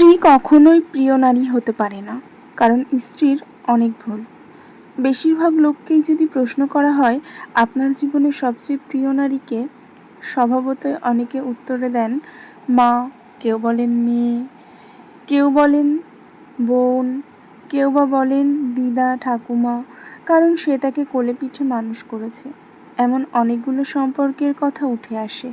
স্ত্রী কখনোই প্রিয় নারী হতে পারে না, কারণ স্ত্রীর অনেক ভুল। বেশিরভাগ লোককেই যদি প্রশ্ন করা হয়, আপনার জীবনের সবচেয়ে প্রিয় নারীকে? স্বভাবতই অনেকে উত্তরে দেন, মা, কেউ বলেন মেয়ে, কেউ বলেন বোন, কেউ বা বলেন দিদা, ঠাকুমা, কারণ সে তাকে কোলে পিঠে মানুষ করেছে। এমন অনেকগুলো সম্পর্কের কথা উঠে আসে।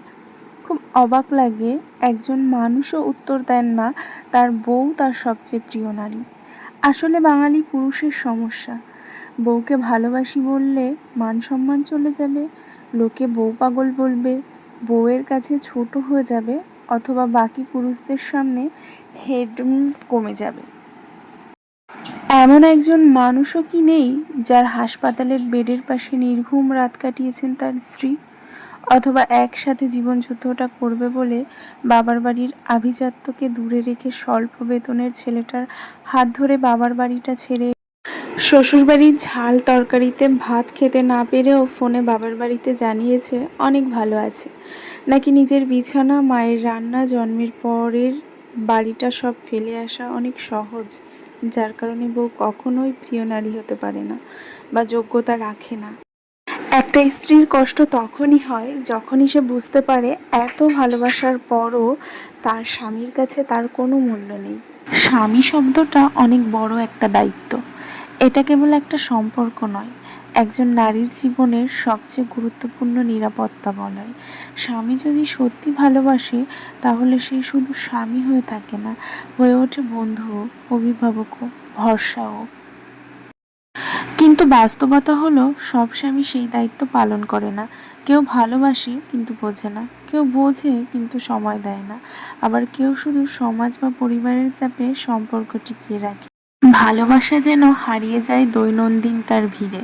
খুব অবাক লাগে, একজন মানুষও উত্তর দেন না, তার বউ তার সবচেয়ে প্রিয় নারী। আসলে বাঙালি পুরুষের সমস্যা। বউকে ভালোবাসি বললে মান সম্মান চলে যাবে, লোকে বউ পাগল বলবে, বউয়ের কাছে ছোট হয়ে যাবে, অথবা বাকি পুরুষদের সামনে হেড কমে যাবে। এমন একজন মানুষও কি নেই, যার হাসপাতালের বেডের পাশে নির্ঘুম রাত কাটিয়েছেন তার স্ত্রী? অথবা একসাথে জীবনযুদ্ধটা করবে বলে বাবার বাড়ির আভিজাত্যকে দূরে রেখে স্বল্প বেতনের ছেলেটার হাত ধরে বাবার বাড়িটা ছেড়ে শ্বশুরবাড়ির ঝাল তরকারিতে ভাত খেতে না পেরেও ফোনে বাবার বাড়িতে জানিয়েছে, অনেক ভালো আছে। নাকি নিজের বিছানা, মায়ের রান্না, জন্মের পরের বাড়িটা সব ফেলে আসা অনেক সহজ, যার কারণে বউ কখনোই প্রিয় নারী হতে পারে না বা যোগ্যতা রাখে না। একটা স্ত্রীর কষ্ট তখনই হয় যখনই সে বুঝতে পারে এত ভালোবাসার পরও তার স্বামীর কাছে তার কোনো মূল্য নেই। স্বামী শব্দটা অনেক বড় একটা দায়িত্ব। এটা কেবল একটা সম্পর্ক নয়, একজন নারীর জীবনের সবচেয়ে গুরুত্বপূর্ণ নিরাপত্তা বলয়। স্বামী যদি সত্যি ভালোবাসে, তাহলে সে শুধু স্বামী হয়ে থাকে না, হয়ে ওঠে বন্ধু অভিভাবকও, ভরসাও। কিন্তু বাস্তবতা হলো, সব স্বামী সেই দায়িত্ব পালন করে না। কেউ ভালোবাসে কিন্তু বোঝে না, কেউ বোঝে কিন্তু সময় দেয় না। আবার কেউ শুধু সমাজ বা পরিবারের চাপে সম্পর্ক টিকিয়ে রাখে। ভালোবাসা যেন হারিয়ে যায় দৈনন্দিন তার ভিড়ে।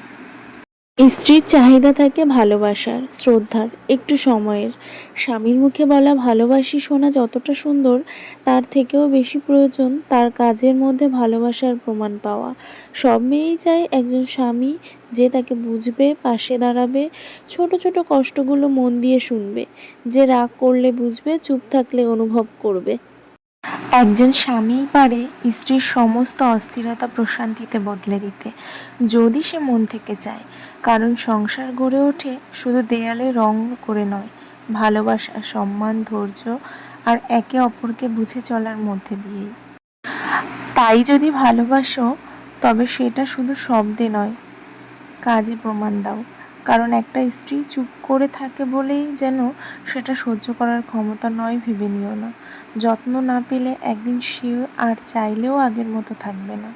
স্ত্রীর চাহিদা থাকে ভালোবাসার, শ্রদ্ধার, একটু সময়ের। স্বামীর মুখে বলা ভালোবাসি শোনা যতটা সুন্দর, তার থেকেও বেশি প্রয়োজন তার কাজের মধ্যে ভালোবাসার প্রমাণ পাওয়া। সব মেয়েই চায় একজন স্বামী যে তাকে বুঝবে, পাশে দাঁড়াবে, ছোট ছোট কষ্টগুলো মন দিয়ে শুনবে। যে রাগ করলে বুঝবে, চুপ থাকলে অনুভব করবে। একজন স্বামীই পারে স্ত্রীর সমস্ত অস্থিরতা প্রশান্তিতে বদলে দিতে, যদি সে মন থেকে চায়। কারণ সংসার গড়ে ওঠে শুধু দেয়ালে রং করে নয়, ভালোবাসা, সম্মান, ধৈর্য আর একে অপরকে বুঝে চলার মধ্যে দিয়েই। তাই যদি ভালোবাসো, তবে সেটা শুধু শব্দে নয়, কাজে প্রমাণ দাও। কারণ একটা স্ত্রী চুপ করে থাকে বলেই যেন সেটা সহ্য করার ক্ষমতা নয়, ভেবে নিও না। যত্ন না পেলে একদিন সে আর চাইলেও আগের মতো থাকবে না।